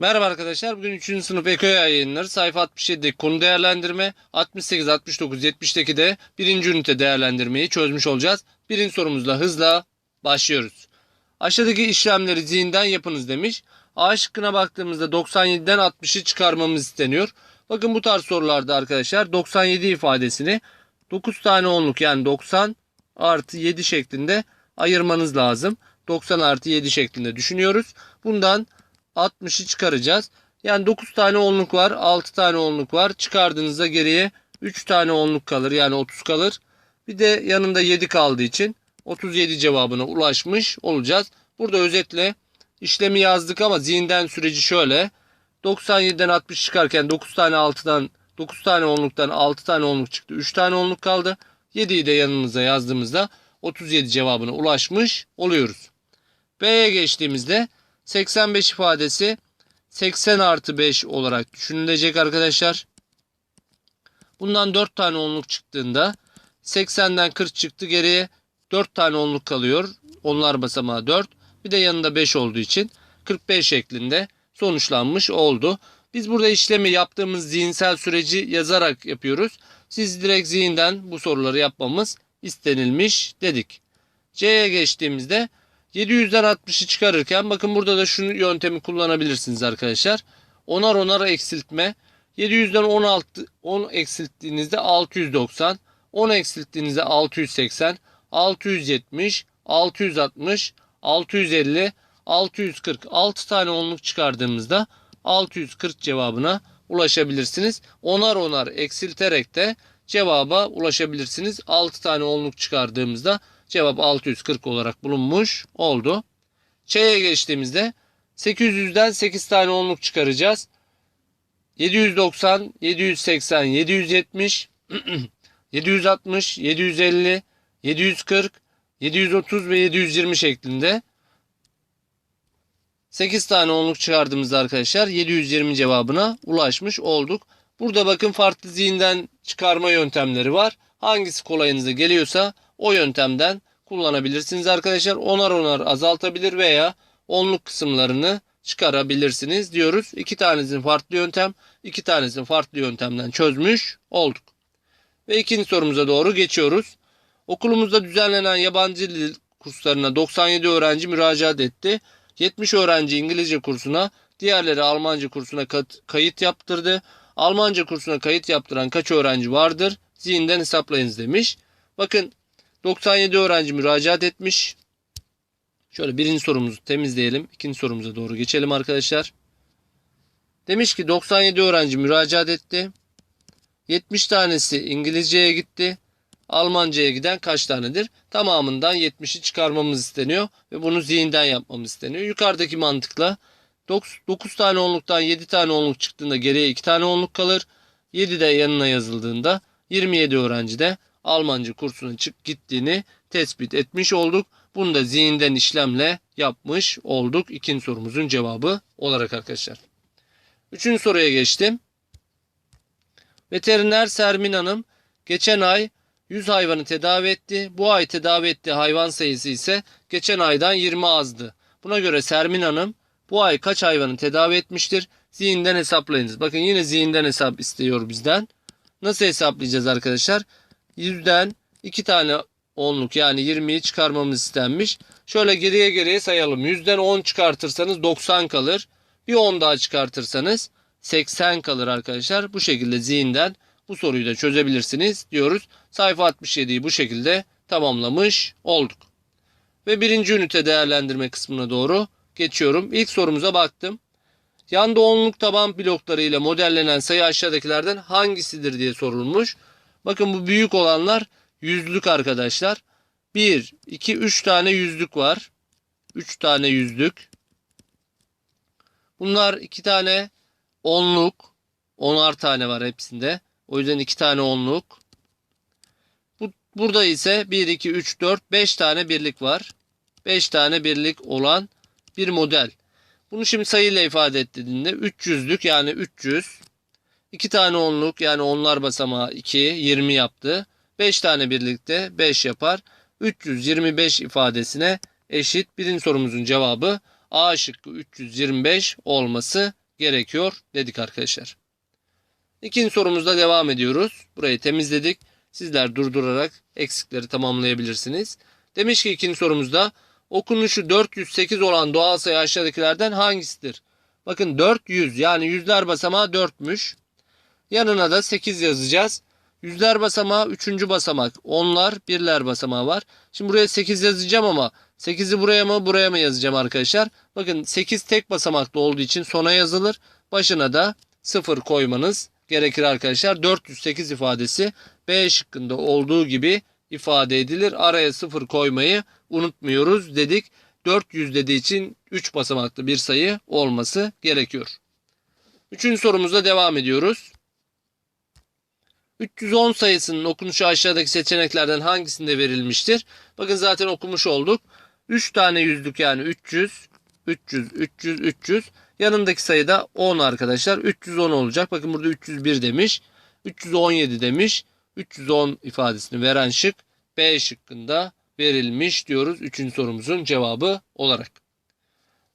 Merhaba arkadaşlar. Bugün 3. sınıf EKÖ yayınları sayfa 67 konu değerlendirme 68 69 70'teki de 1. ünite değerlendirmeyi çözmüş olacağız. Birinci sorumuzla hızla başlıyoruz. Aşağıdaki işlemleri zihinden yapınız demiş. A şıkkına baktığımızda 97'den 60'ı çıkarmamız isteniyor. Bakın bu tarz sorularda arkadaşlar 97 ifadesini 9 tane onluk yani 90 artı 7 şeklinde ayırmanız lazım. 90 artı 7 şeklinde düşünüyoruz. Bundan 60'ı çıkaracağız. Yani 9 tane onluk var. 6 tane onluk var. Çıkardığınızda geriye 3 tane onluk kalır. Yani 30 kalır. Bir de yanında 7 kaldığı için 37 cevabına ulaşmış olacağız. Burada özetle işlemi yazdık ama zihinden süreci şöyle. 97'den 60 çıkarken 9 tane 6'dan 9 tane onluktan 6 tane onluk çıktı. 3 tane onluk kaldı. 7'yi de yanımıza yazdığımızda 37 cevabına ulaşmış oluyoruz. B'ye geçtiğimizde 85 ifadesi 80 artı 5 olarak düşünülecek arkadaşlar. Bundan 4 tane onluk çıktığında 80'den 40 çıktı geriye 4 tane onluk kalıyor. Onlar basamağı 4. Bir de yanında 5 olduğu için 45 şeklinde sonuçlanmış oldu. Biz burada işlemi yaptığımız zihinsel süreci yazarak yapıyoruz. Siz direkt zihinden bu soruları yapmamız istenilmiş dedik. C'ye geçtiğimizde 700'den 60'ı çıkarırken bakın burada da şu yöntemi kullanabilirsiniz arkadaşlar. Onar onar eksiltme. 700'den 16 10 eksilttiğinizde 690, 10 eksilttiğinizde 680, 670, 660, 650, 640 6 tane onluk çıkardığımızda 640 cevabına ulaşabilirsiniz. Onar onar eksilterek de cevaba ulaşabilirsiniz. 6 tane onluk çıkardığımızda cevap 640 olarak bulunmuş oldu. Ç'ye geçtiğimizde 800'den 8 tane onluk çıkaracağız. 790, 780, 770, 760, 750, 740, 730 ve 720 şeklinde 8 tane onluk çıkardığımızda arkadaşlar 720 cevabına ulaşmış olduk. Burada bakın farklı zihinden çıkarma yöntemleri var. Hangisi kolayınıza geliyorsa o yöntemden kullanabilirsiniz arkadaşlar. Onar onar azaltabilir veya onluk kısımlarını çıkarabilirsiniz diyoruz. İki tanesinin farklı yöntem, iki tanesini farklı yöntemden çözmüş olduk. Ve ikinci sorumuza doğru geçiyoruz. Okulumuzda düzenlenen yabancı dil kurslarına 97 öğrenci müracaat etti. 70 öğrenci İngilizce kursuna, diğerleri Almanca kursuna kayıt yaptırdı. Almanca kursuna kayıt yaptıran kaç öğrenci vardır? Zihinden hesaplayınız demiş. Bakın 97 öğrenci müracaat etmiş. Şöyle birinci sorumuzu temizleyelim. İkinci sorumuza doğru geçelim arkadaşlar. Demiş ki 97 öğrenci müracaat etti. 70 tanesi İngilizceye gitti. Almanca'ya giden kaç tanedir? Tamamından 70'i çıkarmamız isteniyor ve bunu zihinden yapmamız isteniyor. Yukarıdaki mantıkla 9 tane onluktan 7 tane onluk çıktığında geriye 2 tane onluk kalır. 7 de yanına yazıldığında 27 öğrenci de Almanca kursuna çık gittiğini tespit etmiş olduk. Bunu da zihinden işlemle yapmış olduk. İkinci sorumuzun cevabı olarak arkadaşlar. Üçüncü soruya geçtim. Veteriner Sermin Hanım geçen ay 100 hayvanı tedavi etti. Bu ay tedavi ettiği hayvan sayısı ise geçen aydan 20 azdı. Buna göre Sermin Hanım bu ay kaç hayvanı tedavi etmiştir? Zihinden hesaplayınız. Bakın yine zihinden hesap istiyor bizden. Nasıl hesaplayacağız arkadaşlar? 100'den 2 tane onluk yani 20'yi çıkarmamız istenmiş. Şöyle geriye geriye sayalım. 100'den 10 çıkartırsanız 90 kalır. Bir 10 daha çıkartırsanız 80 kalır arkadaşlar. Bu şekilde zihinden bu soruyu da çözebilirsiniz diyoruz. Sayfa 67'yi bu şekilde tamamlamış olduk. Ve birinci ünite değerlendirme kısmına doğru geçiyorum. İlk sorumuza baktım. Yanda onluk taban blokları ile modellenen sayı aşağıdakilerden hangisidir diye sorulmuş. Bakın bu büyük olanlar yüzlük arkadaşlar. 1, 2, 3 tane yüzlük var. 3 tane yüzlük. Bunlar 2 tane onluk. Onar tane var hepsinde. O yüzden 2 tane onluk. Bu, burada ise 1, 2, 3, 4, 5 tane birlik var. 5 tane birlik olan bir model. Bunu şimdi sayıyla ifade ettiğinde 300'lük yani 300. 2 tane onluk yani onlar basamağı 2, 20 yaptı. 5 tane birlikte 5 yapar. 325 ifadesine eşit. Birinci sorumuzun cevabı A şıkkı 325 olması gerekiyor dedik arkadaşlar. İkinci sorumuzda devam ediyoruz. Burayı temizledik. Sizler durdurarak eksikleri tamamlayabilirsiniz. Demiş ki ikinci sorumuzda okunuşu 408 olan doğal sayı aşağıdakilerden hangisidir? Bakın 400 yani yüzler basamağı 4'müş. Yanına da 8 yazacağız. Yüzler basamağı 3. basamak. Onlar birler basamağı var. Şimdi buraya 8 yazacağım ama 8'i buraya mı buraya mı yazacağım arkadaşlar? Bakın 8 tek basamaklı olduğu için sona yazılır. Başına da 0 koymanız gerekir arkadaşlar. 408 ifadesi B şıkkında olduğu gibi ifade edilir. Araya 0 koymayı unutmuyoruz dedik. 400 dediği için 3 basamaklı bir sayı olması gerekiyor. Üçüncü sorumuzda devam ediyoruz. 310 sayısının okunuşu aşağıdaki seçeneklerden hangisinde verilmiştir? Bakın zaten okumuş olduk. 3 tane yüzlük yani 300, 300, 300, 300. Yanındaki sayı da 10 arkadaşlar. 310 olacak. Bakın burada 301 demiş. 317 demiş. 310 ifadesini veren şık B şıkkında verilmiş diyoruz. Üçüncü sorumuzun cevabı olarak.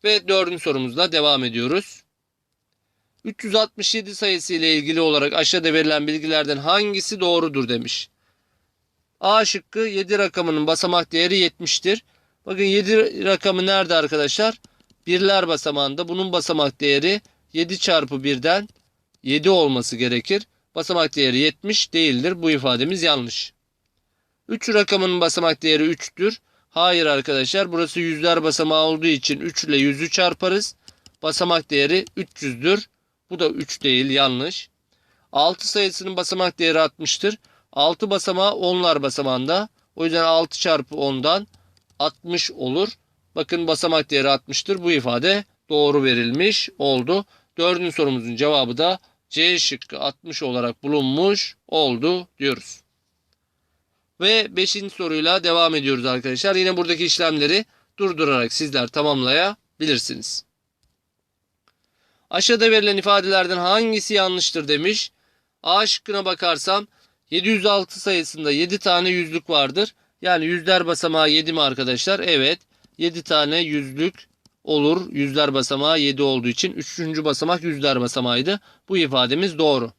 Ve dördüncü sorumuzla devam ediyoruz. 367 sayısı ile ilgili olarak aşağıda verilen bilgilerden hangisi doğrudur demiş. A şıkkı 7 rakamının basamak değeri 70'tir. Bakın 7 rakamı nerede arkadaşlar? Birler basamağında bunun basamak değeri 7 çarpı 1'den 7 olması gerekir. Basamak değeri 70 değildir. Bu ifademiz yanlış. 3 rakamının basamak değeri 3'tür. Hayır arkadaşlar burası yüzler basamağı olduğu için 3 ile 100'ü çarparız. Basamak değeri 300'dür. Bu da 3 değil yanlış. 6 sayısının basamak değeri 60'tır. 6 basamağı onlar basamağında. O yüzden 6 çarpı 10'dan 60 olur. Bakın basamak değeri 60'tır. Bu ifade doğru verilmiş oldu. Dördüncü sorumuzun cevabı da C şıkkı 60 olarak bulunmuş oldu diyoruz. Ve 5. soruyla devam ediyoruz arkadaşlar. Yine buradaki işlemleri durdurarak sizler tamamlayabilirsiniz. Aşağıda verilen ifadelerden hangisi yanlıştır demiş. A şıkkına bakarsam 706 sayısında 7 tane yüzlük vardır. Yani yüzler basamağı 7 mi arkadaşlar? Evet. 7 tane yüzlük olur. Yüzler basamağı 7 olduğu için 3. basamak yüzler basamağıydı. Bu ifademiz doğru.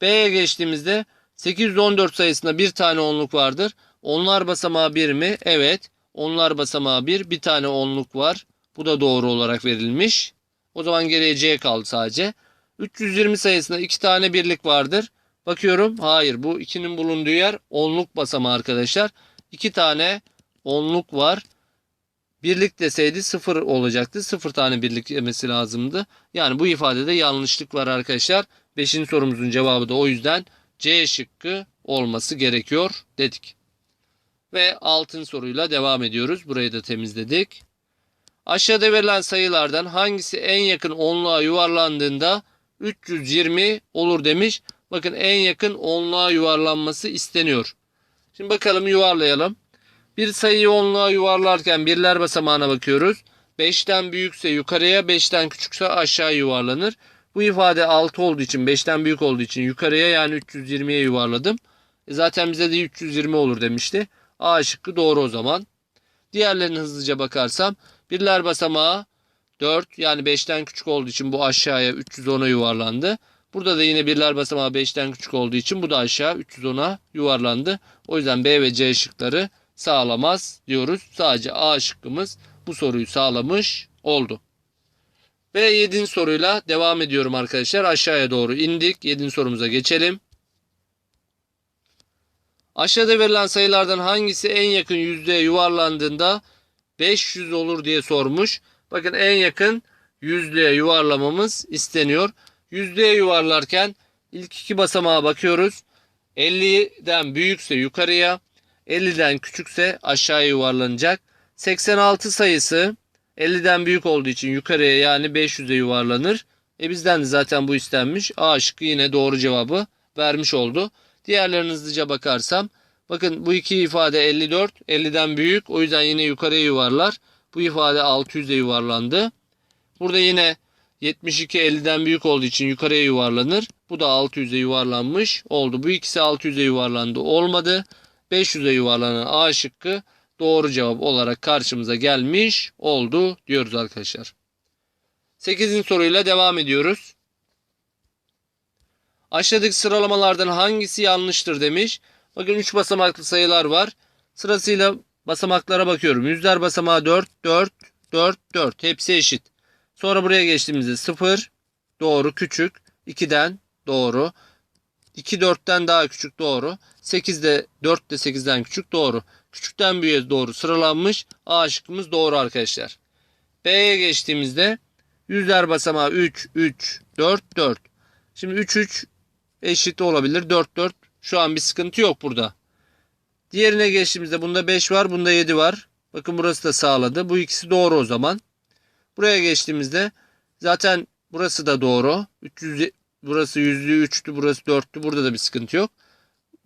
B'ye geçtiğimizde 814 sayısında bir tane onluk vardır. Onlar basamağı 1 mi? Evet. Onlar basamağı 1. Bir tane onluk var. Bu da doğru olarak verilmiş. O zaman geriye C kaldı sadece. 320 sayısında 2 tane birlik vardır. Bakıyorum. Hayır. Bu 2'nin bulunduğu yer onluk basamağı arkadaşlar. 2 tane onluk var. Birlik deseydi 0 olacaktı. 0 tane birlik yemesi lazımdı. Yani bu ifadede yanlışlık var arkadaşlar. 5. sorumuzun cevabı da o yüzden C şıkkı olması gerekiyor dedik. Ve altın soruyla devam ediyoruz. Burayı da temizledik. Aşağıda verilen sayılardan hangisi en yakın onluğa yuvarlandığında 320 olur demiş. Bakın en yakın onluğa yuvarlanması isteniyor. Şimdi bakalım yuvarlayalım. Bir sayıyı onluğa yuvarlarken birler basamağına bakıyoruz. 5'ten büyükse yukarıya 5'ten küçükse aşağı yuvarlanır. Bu ifade 6 olduğu için 5'ten büyük olduğu için yukarıya yani 320'ye yuvarladım. E zaten bize de 320 olur demişti. A şıkkı doğru o zaman. Diğerlerine hızlıca bakarsam birler basamağı 4 yani 5'ten küçük olduğu için bu aşağıya 310'a yuvarlandı. Burada da yine birler basamağı 5'ten küçük olduğu için bu da aşağı 310'a yuvarlandı. O yüzden B ve C şıkları sağlamaz diyoruz. Sadece A şıkkımız bu soruyu sağlamış oldu. Ve 7. soruyla devam ediyorum arkadaşlar. Aşağıya doğru indik. 7. sorumuza geçelim. Aşağıda verilen sayılardan hangisi en yakın yüzdeye yuvarlandığında 500 olur diye sormuş. Bakın en yakın yüzlüğe yuvarlamamız isteniyor. Yüzlüğe yuvarlarken ilk iki basamağa bakıyoruz. 50'den büyükse yukarıya, 50'den küçükse aşağıya yuvarlanacak. 86 sayısı 50'den büyük olduğu için yukarıya yani 500'e yuvarlanır. E bizden de zaten bu istenmiş. A şıkkı yine doğru cevabı vermiş oldu. Diğerlerine hızlıca bakarsam. Bakın bu iki ifade 54. 50'den büyük. O yüzden yine yukarıya yuvarlar. Bu ifade 600'e yuvarlandı. Burada yine 72 50'den büyük olduğu için yukarıya yuvarlanır. Bu da 600'e yuvarlanmış oldu. Bu ikisi 600'e yuvarlandı. Olmadı. 500'e yuvarlanan A şıkkı doğru cevap olarak karşımıza gelmiş oldu diyoruz arkadaşlar. 8. soruyla devam ediyoruz. Aşağıdaki sıralamalardan hangisi yanlıştır demiş. Bakın 3 basamaklı sayılar var. Sırasıyla basamaklara bakıyorum. Yüzler basamağı 4, 4, 4, 4. Hepsi eşit. Sonra buraya geçtiğimizde 0, doğru, küçük. 2'den doğru. 2 4'ten daha küçük doğru. 8 de 4 de 8'den küçük doğru. Küçükten büyüğe doğru sıralanmış. A şıkkımız doğru arkadaşlar. B'ye geçtiğimizde yüzler basamağı 3, 3, 4, 4. Şimdi 3, 3 eşit olabilir. 4, 4 şu an bir sıkıntı yok burada. Diğerine geçtiğimizde bunda 5 var, bunda 7 var. Bakın burası da sağladı. Bu ikisi doğru o zaman. Buraya geçtiğimizde zaten burası da doğru. 300, burası yüzlü 3'tü, burası 4'tü. Burada da bir sıkıntı yok.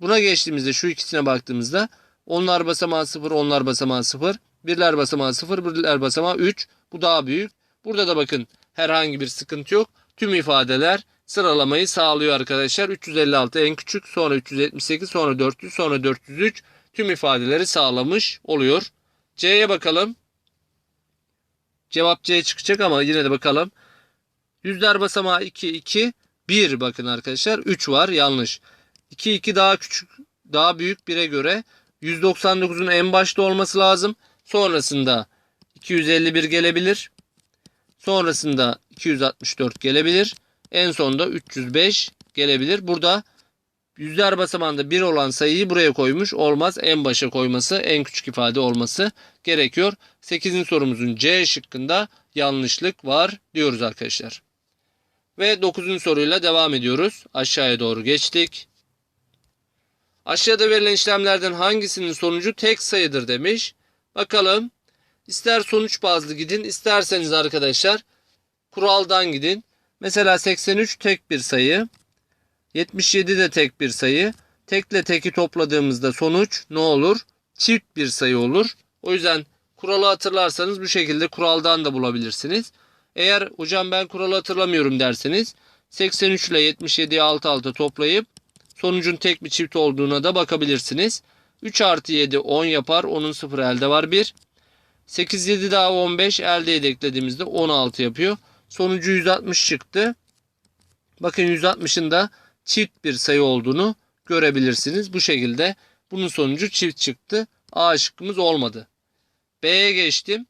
Buna geçtiğimizde şu ikisine baktığımızda onlar basamağı 0, onlar basamağı 0. Birler basamağı 0, birler basamağı 3. Bu daha büyük. Burada da bakın herhangi bir sıkıntı yok. Tüm ifadeler sıralamayı sağlıyor arkadaşlar. 356 en küçük, sonra 378, sonra 400, sonra 403 tüm ifadeleri sağlamış oluyor. C'ye bakalım. Cevap C çıkacak ama yine de bakalım. Yüzler basamağı 2, 2, 1 bakın arkadaşlar. 3 var yanlış. 2, 2 daha küçük, daha büyük 1'e göre 199'un en başta olması lazım. Sonrasında 251 gelebilir. Sonrasında 264 gelebilir. En sonda 305 gelebilir. Burada yüzler basamağında 1 olan sayıyı buraya koymuş. Olmaz. En başa koyması, en küçük ifade olması gerekiyor. 8. sorumuzun C şıkkında yanlışlık var diyoruz arkadaşlar. Ve 9. soruyla devam ediyoruz. Aşağıya doğru geçtik. Aşağıda verilen işlemlerden hangisinin sonucu tek sayıdır demiş. Bakalım. İster sonuç bazlı gidin, isterseniz arkadaşlar kuraldan gidin. Mesela 83 tek bir sayı. 77 de tek bir sayı. Tekle teki topladığımızda sonuç ne olur? Çift bir sayı olur. O yüzden kuralı hatırlarsanız bu şekilde kuraldan da bulabilirsiniz. Eğer hocam ben kuralı hatırlamıyorum derseniz 83 ile 77'yi alt alta toplayıp sonucun tek bir çift olduğuna da bakabilirsiniz. 3 artı 7 10 yapar. Onun 0 elde var 1. 8 7 daha 15 elde eklediğimizde 16 yapıyor. Sonucu 160 çıktı. Bakın 160'ın da çift bir sayı olduğunu görebilirsiniz. Bu şekilde bunun sonucu çift çıktı. A şıkkımız olmadı. B'ye geçtim.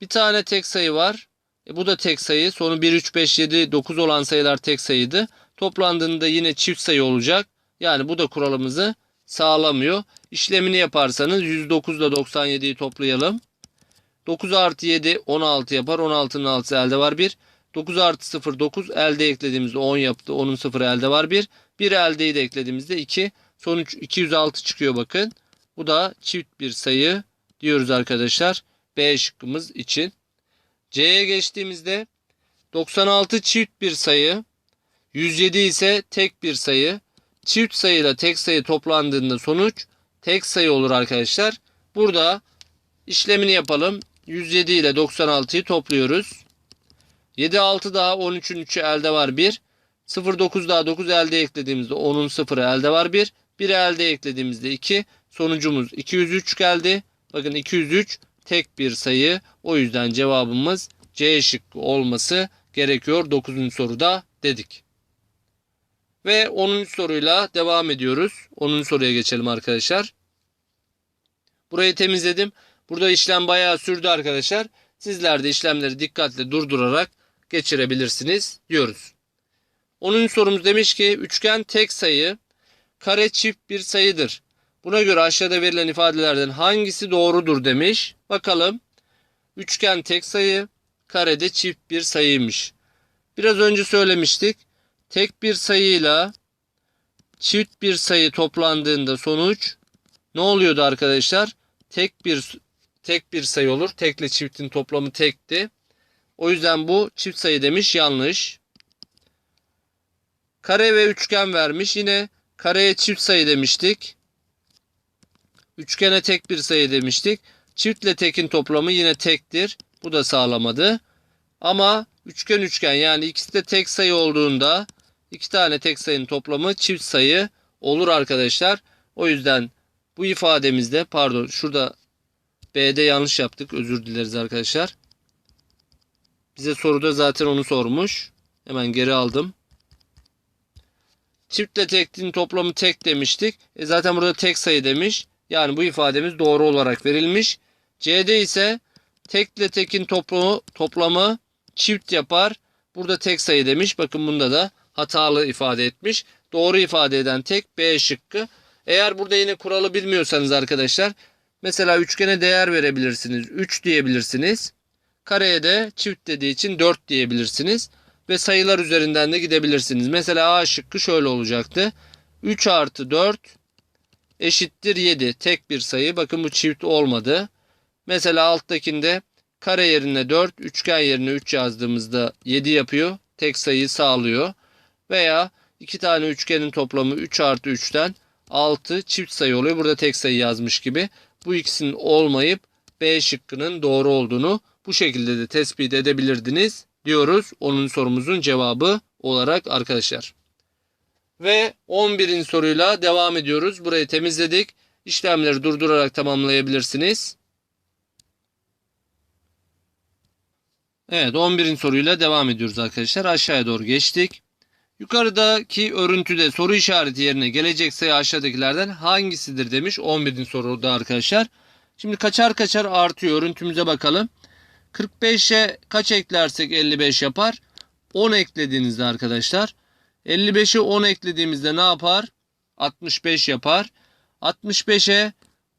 Bir tane tek sayı var. E bu da tek sayı. Sonu 1, 3, 5, 7, 9 olan sayılar tek sayıydı. Toplandığında yine çift sayı olacak. Yani bu da kuralımızı sağlamıyor. İşlemini yaparsanız 109 ile 97'yi toplayalım. 9 artı 7 16 yapar. 16'nın 6'sı elde var 1. 9 artı 0 9 elde eklediğimizde 10 yaptı. 10'un 0 elde var 1. 1 eldeyi de eklediğimizde 2. Sonuç 206 çıkıyor bakın. Bu da çift bir sayı diyoruz arkadaşlar. B şıkkımız için. C'ye geçtiğimizde 96 çift bir sayı. 107 ise tek bir sayı. Çift sayıyla tek sayı toplandığında sonuç tek sayı olur arkadaşlar. Burada işlemini yapalım. 107 ile 96'yı topluyoruz. 7 6 daha 13'ün 3'ü elde var 1. 0 9 daha 9 elde eklediğimizde 10'un 0'ı elde var 1. 1 elde eklediğimizde 2. Sonucumuz 203 geldi. Bakın 203 tek bir sayı. O yüzden cevabımız C şıkkı olması gerekiyor 9. soruda dedik. Ve 10. soruyla devam ediyoruz. 10. soruya geçelim arkadaşlar. Burayı temizledim. Burada işlem bayağı sürdü arkadaşlar. Sizler de işlemleri dikkatle durdurarak geçirebilirsiniz diyoruz. 10. sorumuz demiş ki üçgen tek sayı, kare çift bir sayıdır. Buna göre aşağıda verilen ifadelerden hangisi doğrudur demiş. Bakalım. Üçgen tek sayı, karede çift bir sayıymış. Biraz önce söylemiştik. Tek bir sayıyla çift bir sayı toplandığında sonuç ne oluyordu arkadaşlar? Tek bir tek bir sayı olur. Tekle çiftin toplamı tekti. O yüzden bu çift sayı demiş yanlış. Kare ve üçgen vermiş. Yine kareye çift sayı demiştik. Üçgene tek bir sayı demiştik. Çiftle tekin toplamı yine tektir. Bu da sağlamadı. Ama üçgen üçgen yani ikisi de tek sayı olduğunda iki tane tek sayının toplamı çift sayı olur arkadaşlar. O yüzden bu ifademizde pardon şurada B'de yanlış yaptık. Özür dileriz arkadaşlar. Bize soruda zaten onu sormuş. Hemen geri aldım. Çiftle teklin toplamı tek demiştik. E zaten burada tek sayı demiş. Yani bu ifademiz doğru olarak verilmiş. C'de ise tekle tekin toplamı, toplamı çift yapar. Burada tek sayı demiş. Bakın bunda da hatalı ifade etmiş. Doğru ifade eden tek B şıkkı. Eğer burada yine kuralı bilmiyorsanız arkadaşlar mesela üçgene değer verebilirsiniz. 3 diyebilirsiniz. Kareye de çift dediği için 4 diyebilirsiniz. Ve sayılar üzerinden de gidebilirsiniz. Mesela A şıkkı şöyle olacaktı. 3 artı 4 eşittir 7. Tek bir sayı. Bakın bu çift olmadı. Mesela alttakinde kare yerine 4, üçgen yerine 3 yazdığımızda 7 yapıyor. Tek sayıyı sağlıyor. Veya iki tane üçgenin toplamı 3 artı 3'ten 6 çift sayı oluyor. Burada tek sayı yazmış gibi. Bu ikisinin olmayıp B şıkkının doğru olduğunu bu şekilde de tespit edebilirdiniz diyoruz. Onun sorumuzun cevabı olarak arkadaşlar. Ve 11. soruyla devam ediyoruz. Burayı temizledik. İşlemleri durdurarak tamamlayabilirsiniz. Evet 11. soruyla devam ediyoruz arkadaşlar. Aşağıya doğru geçtik. Yukarıdaki örüntüde soru işareti yerine gelecek sayı aşağıdakilerden hangisidir demiş 11. soruda arkadaşlar. Şimdi kaçar kaçar artıyor. Örüntümüze bakalım. 45'e kaç eklersek 55 yapar? 10 eklediğinizde arkadaşlar. 55'e 10 eklediğimizde ne yapar? 65 yapar. 65'e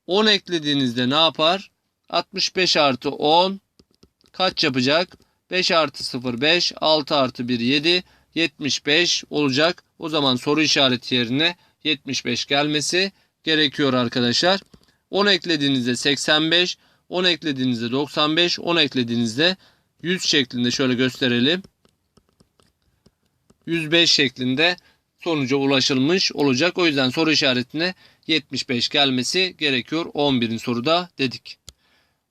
10 eklediğinizde ne yapar? 65 artı 10 kaç yapacak? 5 artı 0 5, 6 artı 1 7, 75 olacak. O zaman soru işareti yerine 75 gelmesi gerekiyor arkadaşlar. 10 eklediğinizde 85, 10 eklediğinizde 95, 10 eklediğinizde 100 şeklinde şöyle gösterelim. 105 şeklinde sonuca ulaşılmış olacak. O yüzden soru işaretine 75 gelmesi gerekiyor 11. soruda dedik.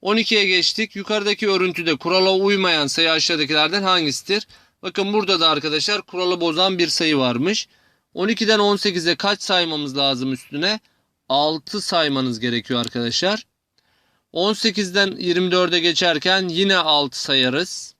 12'ye geçtik. Yukarıdaki örüntüde kurala uymayan sayı aşağıdakilerden hangisidir? Bakın burada da arkadaşlar kuralı bozan bir sayı varmış. 12'den 18'e kaç saymamız lazım üstüne? 6 saymanız gerekiyor arkadaşlar. 18'den 24'e geçerken yine 6 sayarız.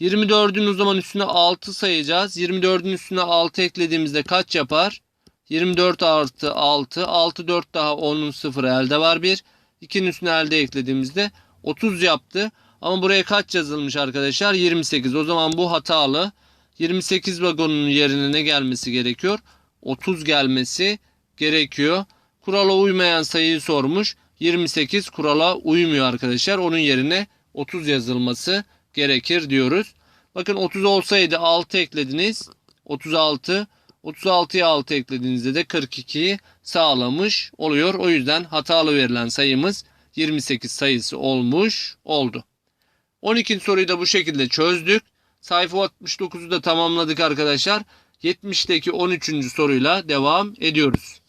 24'ün o zaman üstüne 6 sayacağız. 24'ün üstüne 6 eklediğimizde kaç yapar? 24 artı 6. 6 4 daha 10'un 0 elde var 1. 2'nin üstüne elde eklediğimizde 30 yaptı. Ama buraya kaç yazılmış arkadaşlar? 28. O zaman bu hatalı. 28 vagonun yerine ne gelmesi gerekiyor? 30 gelmesi gerekiyor. Kurala uymayan sayıyı sormuş. 28 kurala uymuyor arkadaşlar. Onun yerine 30 yazılması gerekir diyoruz. Bakın 30 olsaydı 6 eklediniz. 36. 36'ya 6 eklediğinizde de 42'yi sağlamış oluyor. O yüzden hatalı verilen sayımız 28 sayısı olmuş oldu. 12. soruyu da bu şekilde çözdük. Sayfa 69'u da tamamladık arkadaşlar. 70'teki 13. soruyla devam ediyoruz.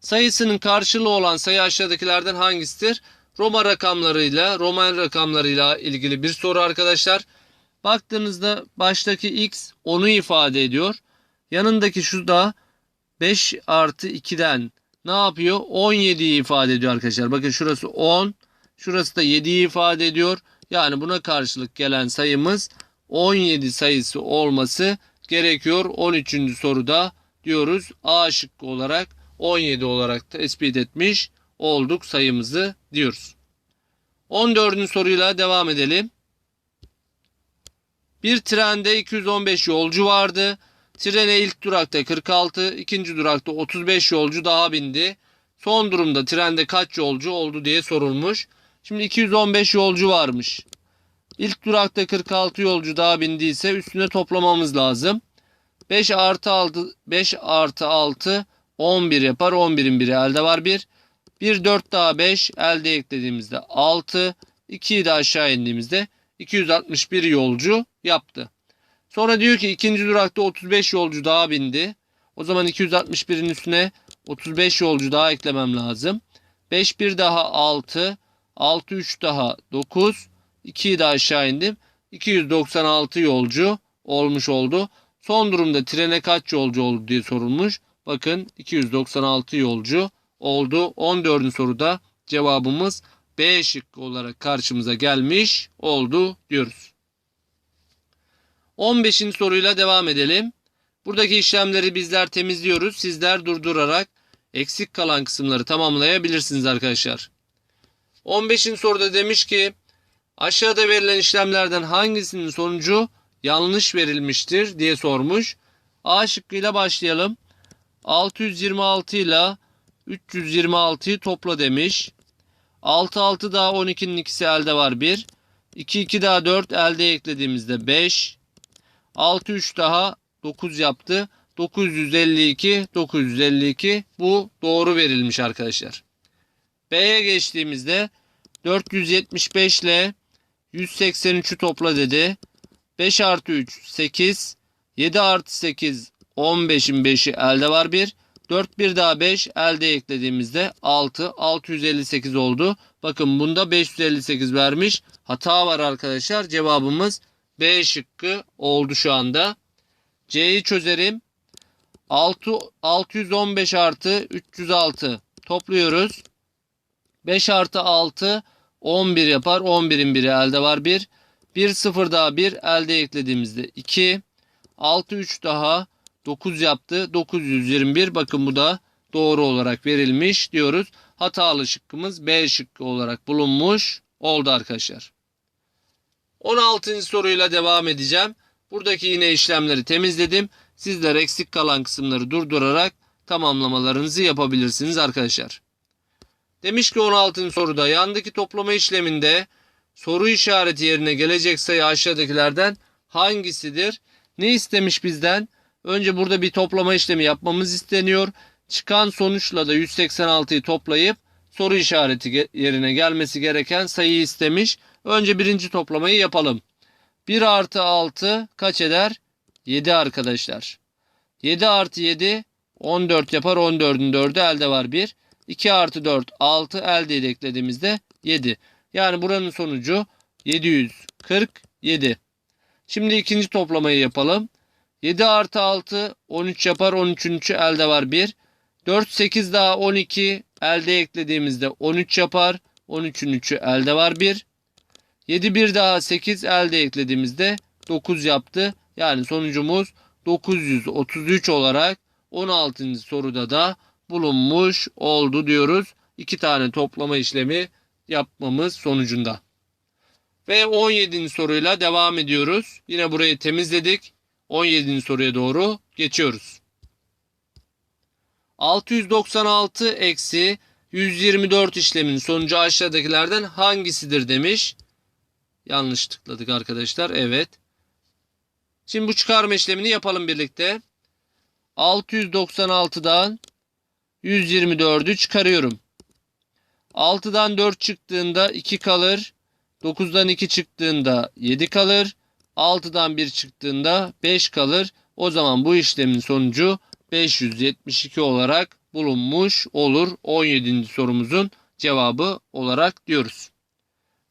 Sayısının karşılığı olan sayı aşağıdakilerden hangisidir? Roma rakamlarıyla, Roman rakamlarıyla ilgili bir soru arkadaşlar. Baktığınızda baştaki x 10'u ifade ediyor. Yanındaki şu da 5 artı 2'den ne yapıyor? 17'yi ifade ediyor arkadaşlar. Bakın şurası 10. Şurası da 7'yi ifade ediyor. Yani buna karşılık gelen sayımız 17 sayısı olması gerekiyor. 13. soruda diyoruz A şıkkı olarak 17 olarak tespit etmiş olduk sayımızı diyoruz. 14. soruyla devam edelim. Bir trende 215 yolcu vardı. Trene ilk durakta 46, ikinci durakta 35 yolcu daha bindi. Son durumda trende kaç yolcu oldu diye sorulmuş. Şimdi 215 yolcu varmış. İlk durakta 46 yolcu daha bindiyse üstüne toplamamız lazım. 5 artı 6, 5 artı 6 11 yapar. 11'in biri elde var 1. 1 4 daha 5 elde eklediğimizde 6. 2'yi de aşağı indiğimizde 261 yolcu yaptı. Sonra diyor ki ikinci durakta 35 yolcu daha bindi. O zaman 261'in üstüne 35 yolcu daha eklemem lazım. 5 1 daha 6. 6 3 daha 9. 2'yi de aşağı indim. 296 yolcu olmuş oldu. Son durumda trene kaç yolcu oldu diye sorulmuş. Bakın 296 yolcu oldu. 14. soruda cevabımız B şıkkı olarak karşımıza gelmiş oldu diyoruz. 15. soruyla devam edelim. Buradaki işlemleri bizler temizliyoruz. Sizler durdurarak eksik kalan kısımları tamamlayabilirsiniz arkadaşlar. 15. soruda demiş ki aşağıda verilen işlemlerden hangisinin sonucu yanlış verilmiştir diye sormuş. A şıkkıyla başlayalım. 626 ile 326'yı topla demiş. 6 6 daha 12'nin ikisi elde var 1. 2 2 daha 4 elde eklediğimizde 5. 6 3 daha 9 yaptı. 952 952 bu doğru verilmiş arkadaşlar. B'ye geçtiğimizde 475 ile 183'ü topla dedi. 5 artı 3 8 7 artı 8 15'in 5'i elde var 1. 4 bir daha 5 elde eklediğimizde 6 658 oldu. Bakın bunda 558 vermiş. Hata var arkadaşlar. Cevabımız B şıkkı oldu şu anda. C'yi çözerim. 6, 615 artı 306 topluyoruz. 5 artı 6 11 yapar. 11'in biri elde var 1. 1 0 daha 1 elde eklediğimizde 2. 6 3 daha 9 yaptı. 921 bakın bu da doğru olarak verilmiş diyoruz. Hatalı şıkkımız B şıkkı olarak bulunmuş oldu arkadaşlar. 16. soruyla devam edeceğim. Buradaki yine işlemleri temizledim. Sizler eksik kalan kısımları durdurarak tamamlamalarınızı yapabilirsiniz arkadaşlar. Demiş ki 16. soruda yandaki toplama işleminde soru işareti yerine gelecek sayı aşağıdakilerden hangisidir? Ne istemiş bizden? Önce burada bir toplama işlemi yapmamız isteniyor. Çıkan sonuçla da 186'yı toplayıp soru işareti yerine gelmesi gereken sayıyı istemiş. Önce birinci toplamayı yapalım. 1 artı 6 kaç eder? 7 arkadaşlar. 7 artı 7 14 yapar. 14'ün 4'ü elde var 1. 2 artı 4 6 elde eklediğimizde 7. Yani buranın sonucu 747. Şimdi ikinci toplamayı yapalım. 7 artı 6 13 yapar. 13'ün 3'ü elde var 1. 4 8 daha 12 elde eklediğimizde 13 yapar. 13'ün 3'ü elde var 1. 7 bir daha 8 elde eklediğimizde 9 yaptı. Yani sonucumuz 933 olarak 16. soruda da bulunmuş oldu diyoruz. 2 tane toplama işlemi yapmamız sonucunda. Ve 17. soruyla devam ediyoruz. Yine burayı temizledik. 17. soruya doğru geçiyoruz. 696 eksi 124 işlemin sonucu aşağıdakilerden hangisidir demiş. Yanlış tıkladık arkadaşlar. Evet. Şimdi bu çıkarma işlemini yapalım birlikte. 696'dan 124'ü çıkarıyorum. 6'dan 4 çıktığında 2 kalır. 9'dan 2 çıktığında 7 kalır. 6'dan 1 çıktığında 5 kalır. O zaman bu işlemin sonucu 572 olarak bulunmuş olur. 17. sorumuzun cevabı olarak diyoruz.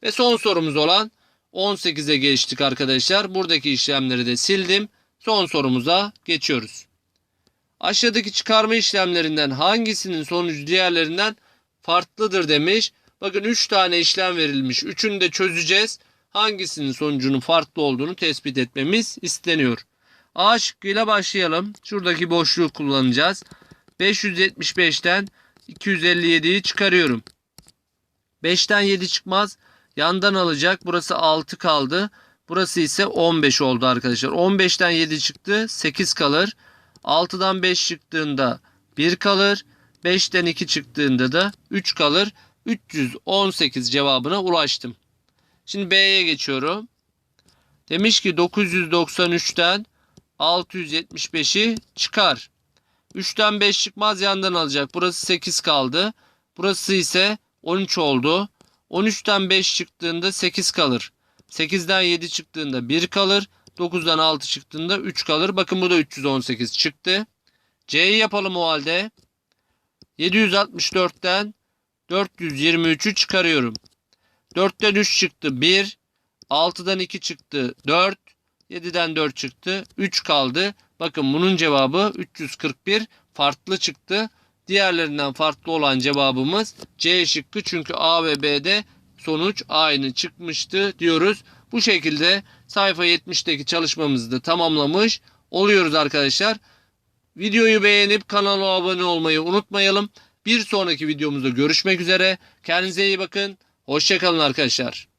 Ve son sorumuz olan 18'e geçtik arkadaşlar. Buradaki işlemleri de sildim. Son sorumuza geçiyoruz. Aşağıdaki çıkarma işlemlerinden hangisinin sonucu diğerlerinden farklıdır demiş. Bakın 3 tane işlem verilmiş. Üçünü de çözeceğiz. Hangisinin sonucunun farklı olduğunu tespit etmemiz isteniyor. A şıkkıyla başlayalım. Şuradaki boşluğu kullanacağız. 575'ten 257'yi çıkarıyorum. 5'ten 7 çıkmaz. Yandan alacak. Burası 6 kaldı. Burası ise 15 oldu arkadaşlar. 15'ten 7 çıktı. 8 kalır. 6'dan 5 çıktığında 1 kalır. 5'ten 2 çıktığında da 3 kalır. 318 cevabına ulaştım. Şimdi B'ye geçiyorum. Demiş ki 993'ten 675'i çıkar. 3'ten 5 çıkmaz yandan alacak. Burası 8 kaldı. Burası ise 13 oldu. 13'ten 5 çıktığında 8 kalır. 8'den 7 çıktığında 1 kalır. 9'dan 6 çıktığında 3 kalır. Bakın bu da 318 çıktı. C'yi yapalım o halde. 764'ten 423'ü çıkarıyorum. 4'ten 3 çıktı 1. 6'dan 2 çıktı 4. 7'den 4 çıktı 3 kaldı. Bakın bunun cevabı 341 farklı çıktı. Diğerlerinden farklı olan cevabımız C şıkkı çünkü A ve B'de sonuç aynı çıkmıştı diyoruz. Bu şekilde sayfa 70'teki çalışmamızı da tamamlamış oluyoruz arkadaşlar. Videoyu beğenip kanala abone olmayı unutmayalım. Bir sonraki videomuzda görüşmek üzere. Kendinize iyi bakın. Hoşçakalın arkadaşlar.